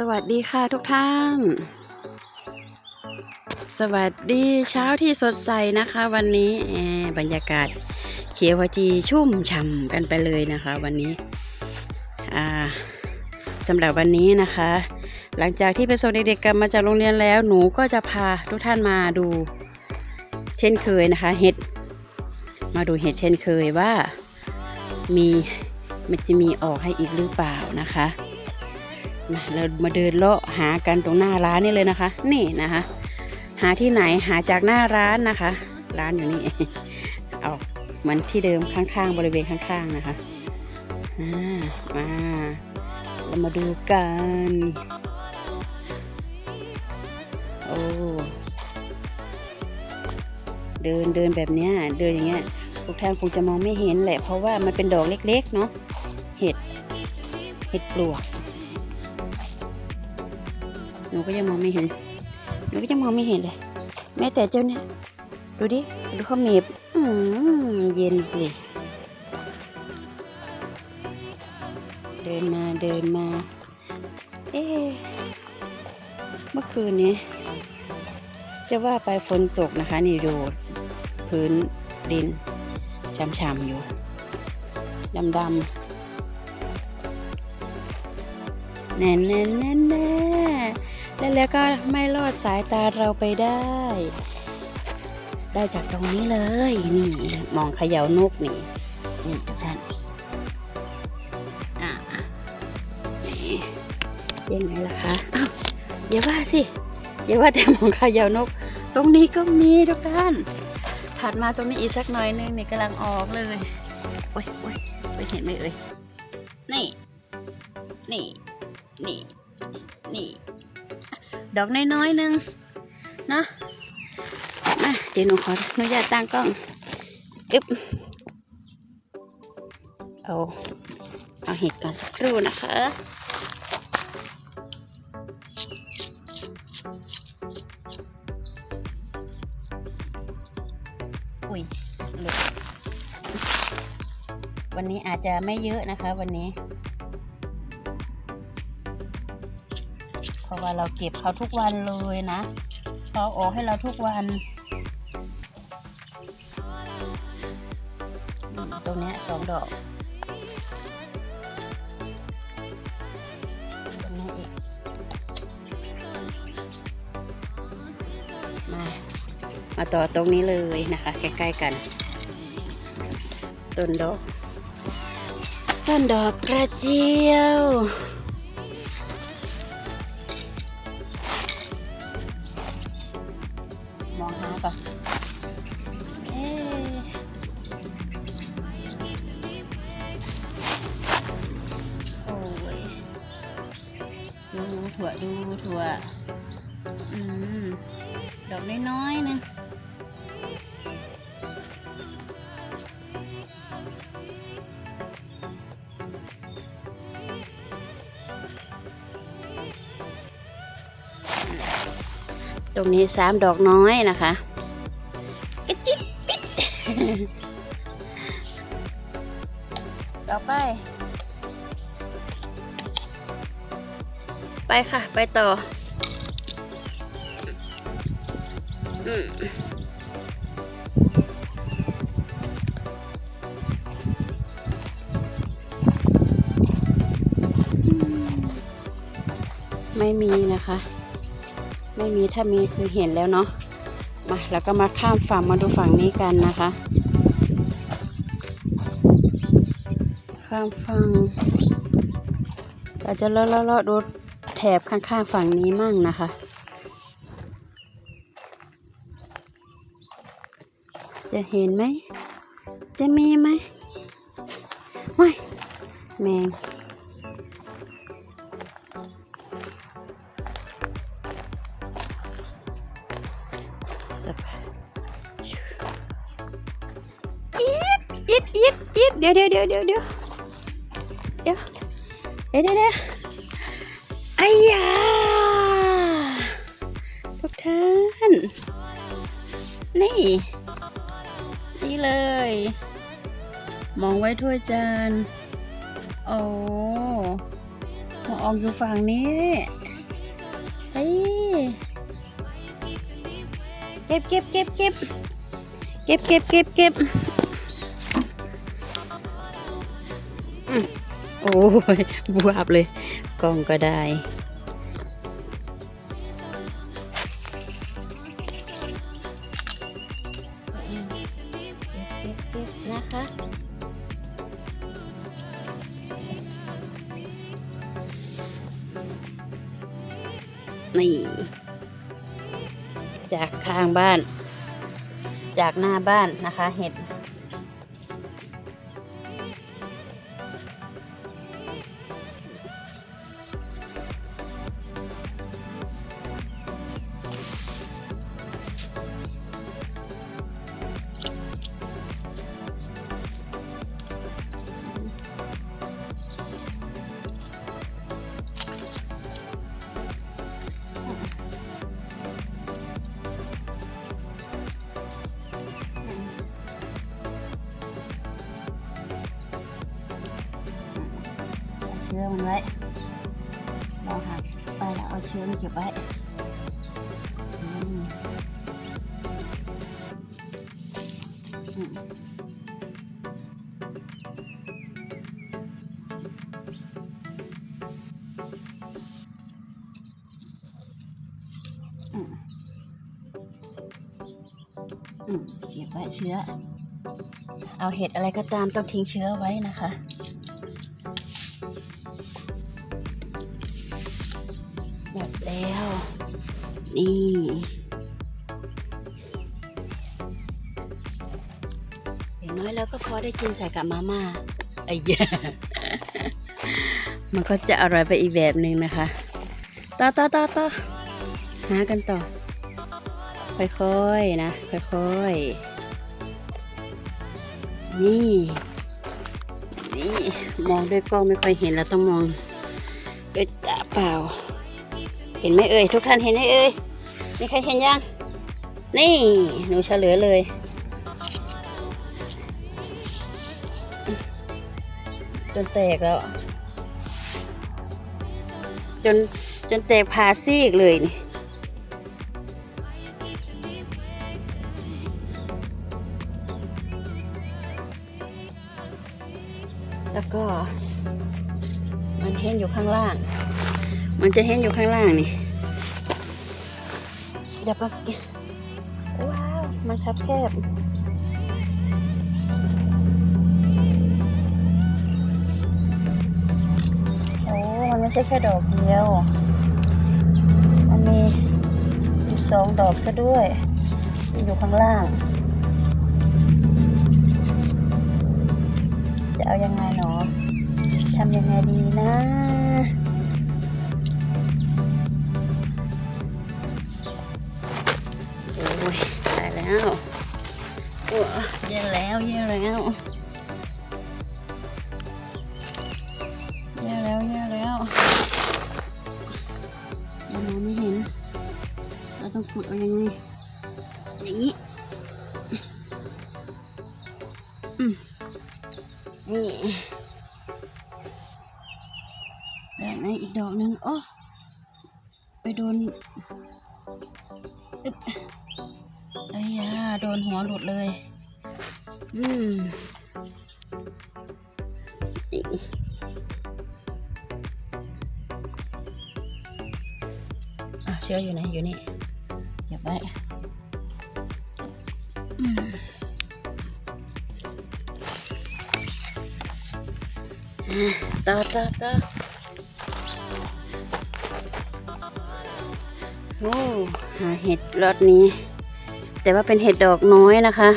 สวัสดีค่ะทุกท่าน สวัสดีเช้าที่สดใสนะคะ วันนี้บรรยากาศเขียวขจีชุ่มฉ่ำกันไปเลยนะคะ วันนี้สำหรับวันนี้นะคะ หลังจากที่ไปส่งเด็กๆกลับมาจากโรงเรียนแล้วหนูก็จะพาทุกท่านมาดู เช่นเคยนะคะเห็ดมาดูเห็ดเช่นเคยว่ามีมันจะมีออกให้อีกหรือเปล่านะคะ นะเรามาเดินเลาะหากันตรงหน้าร้านนี่เลยนะคะ นี่นะคะ หาที่ไหนหาจากหน้าร้านนะคะ ร้านอยู่นี่เอาเหมือนที่เดิมข้างๆ บริเวณข้างๆนะคะมาเรามาดูกันโอ้เดินเดินแบบเนี้ยเดินอย่างเงี้ยทุกท่านคงจะมองไม่เห็นแหละเพราะว่ามันเป็นดอกเล็กๆเนาะเห็ดเห็ดปลวก นูก็ยังมองไม่เห็น หนูก็ยังมองไม่เห็นเลย แม้แต่เจ้าเนี่ย ดูดิ ดูเขาเมบอืมเย็นสิ เดินมา เดินมา เอ๊เมื่อคืนนี้ จะว่าไปฝนตกนะคะ นี่ดูพื้นดินช้ำๆอยู่ ดำๆแน่แน่แน่แน่ แล้วแล้วก็ไม่ลอดสายตาเราไปได้ ได้จากตรงนี้เลย นี่มองเขย่านกนี่นี่ท่านอะนี่ยังไงล่ะคะอ้าวอย่าว่าสิอย่าว่าแต่มองเขย่านก ตรงนี้ก็มีทุกท่าน ถัดมาตรงนี้อีกสักหน่อยนึงนี่กำลังออกเลยโอ้ยโอ้ยไปเห็นไหมเอ่ยนี่ นี่ นี่ ดอกน้อยๆหนึงเนาะมาเดี๋ยวหนูขออนุญาตตั้งกล้องอึ๊บเอาเอาเห็ดก่อนสักครู่นะคะอุ้ยหลุดวันนี้อาจจะไม่เยอะนะคะวันนี้ เพราะว่าเราเก็บเขาทุกวันเลยนะเขาออกให้เราทุกวัน ตรงนี้สองดอกตรงนี้อีกมามาต่อตรงนี้เลยนะคะ ใกล้ๆกัน ต้นดอก ต้นดอกกระเจียว วดูถั่วอืมดอกน้อยๆนึงตรงนี้สามดอกน้อยนะคะกระจิบปิดต่อไป ไปค่ะ ไปต่อ อืมไม่มีนะคะ ไม่มีถ้ามีคือเห็นแล้วเนาะมาแล้วก็มาข้ามฝั่งมาดูฝั่งนี้กันนะคะ ข้ามฝั่งเราจะเลาะเลาะเลาะดู แถบข้างๆฝั่งนี้มั่งนะคะ จะเห็นไหม จะมีไหมว้ายแมงเดี๋ยวเดี๋ยวเดี๋ยวเดี๋ยวเดี๋ยวเดี๋ยวเดี๋ยว ไอ้ยาทุกท่าน นี่ นี่เลย มองไว้ถ้วยจาน โอ้หัวออกอยู่ฝั่งนี้ เฮ้ย เก็บเก็บเก็บเก็บเก็บเก็บเก็บเก็บโอ้ยบวบเลยกล้องก็ได้ นะคะ นี่ จากข้างบ้าน จากหน้าบ้านนะคะ เห็ด เชื้อมันเก็บไว้เก็บไว้เชื้อ เอาเห็ดอะไรก็ตามต้องทิ้งเชื้อไว้นะคะ หมดแล้ว นี่ อย่างน้อยแล้วก็พอได้กินใส่กับมาม่าไอ้เหี้ยมันก็จะอร่อยไปอีกแบบหนึ่งนะคะ ต่อต่อต่อต่อหากันต่อ ค่อยๆ นะ ค่อยๆ นี่ นี่ มองด้วยกล้องไม่ค่อยเห็นแล้วต้องมองด้วยตาเปล่า เห็นไหมเอ่ยทุกท่านเห็นไหมเอ่ยมีใครเห็นยัง นี่หนูเฉลยเลยจนแตกแล้ว จนจนแตกพาซีกเลยนี่แล้วก็มันเห็นอยู่ข้างล่าง มันจะเห็นอยู่ข้างล่างนี่อย่าไปว้าว มันคับแคบโอ้ มันไม่ใช่แค่ดอกเดียว มันมีอยู่สองดอกซะด้วย อยู่ข้างล่าง จะเอายังไงหนอทำยังไงดีนะ แล้วโอ้แย่แล้วแย่แล้วแย่แล้วแย่แล้วเรามองไม่เห็น เราต้องขุดเอายังไงอย่างนี้อืมนี่แล้ไหนอีกดอกนึงโอ้ไปโดน ยาโดนหัวหลุดเลย อืมอะเชื้ออยู่ไหนอยู่นี่เก็บไว้ต่อต่อต่อโอ้หาเห็ดรอดนี้ แต่ว่าเป็นเห็ดดอกน้อยนะคะ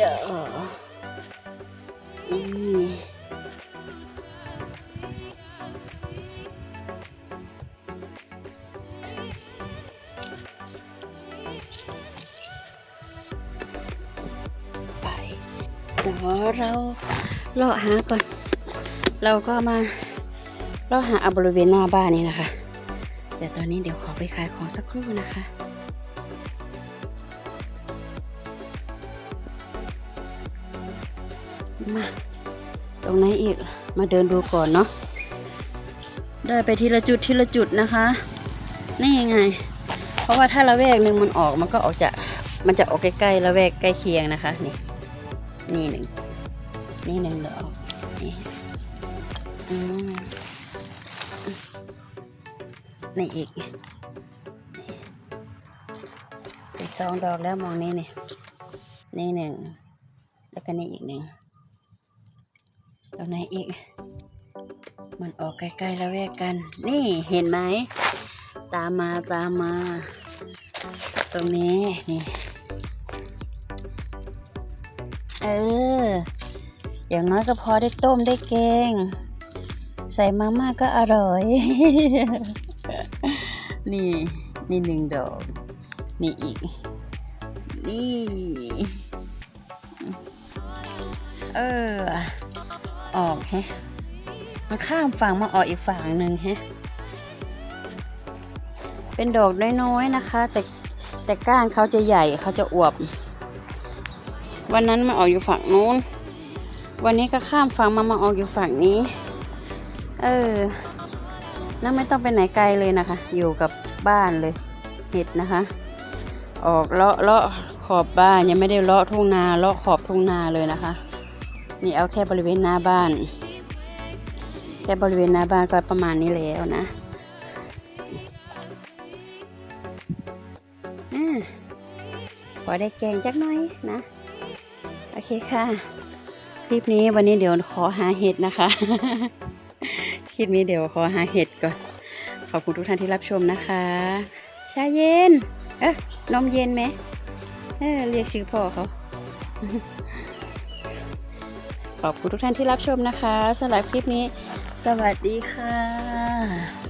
ยอะนี่ไปเดี๋ยวเราเลาะหาก่อน เราก็มาเลาะหาบริเวณหน้าบ้านนี้นะคะ แต่ตอนนี้เดี๋ยวขอไปขายของสักครู่นะคะ รงไหนอีกมาเดินดูก่อนเนาะได้ไปทีละจุดทีละจุดนะคะ นี่ยังไง เพราะว่าถ้าละแวกหนึ่งมันออกมันก็ออกจะมันจะออกใกล้ๆละแวกใกล้เคียงนะคะ นี่ นี่หนึ่งนี่หนึ่งเดี๋ยวออกนี่นี่อีกอีกสองดอกแล้วมองนี่นี่นี่หนึ่งแล้วก็นี่อีกหนึ่ง ตรงไหนอีก มันออกใกล้ๆและแวกกัน นี่เห็นไหม ตามมาตามมา ตรงนี้นี่ เออ อย่างน้อยก็พอได้ต้มได้แกง ใส่มาม่าก็อร่อย นี่ นี่หนึ่งดอก นี่อีก นี่ เออ ออกแฮะมันข้ามฝั่งมาออกอีกฝั่งหนึ่งแฮะเป็นดอกน้อยๆนะคะ แต่แต่ก้านเขาจะใหญ่เขาจะอวบ วันนั้นมาออกอยู่ฝั่งนู้น วันนี้ก็ข้ามฝั่งมามาออกอยู่ฝั่งนี้ เออแล้วไม่ต้องไปไหนไกลเลยนะคะ อยู่กับบ้านเลยเห็ดนะคะ ออกเลาะเลาะขอบบ้านยังไม่ได้เลาะทุ่งนาเลาะขอบทุ่งนาเลยนะคะ นี่เอาแค่บริเวณหน้าบ้าน แค่บริเวณหน้าบ้านก็ประมาณนี้แล้วนะพอได้แกงจักหน่อยนะ โอเคค่ะคลิปนี้วันนี้เดี๋ยวขอหาเห็ดนะคะ คลิปนี้เดี๋ยวขอหาเห็ดก่อน ขอบคุณทุกท่านที่รับชมนะคะชาเย็น เอ๊ะนมเย็นไหมเออเรียกชื่อพ่อเขา ขอบคุณทุกท่านที่รับชมนะคะสำหรับคลิปนี้ สวัสดีค่ะ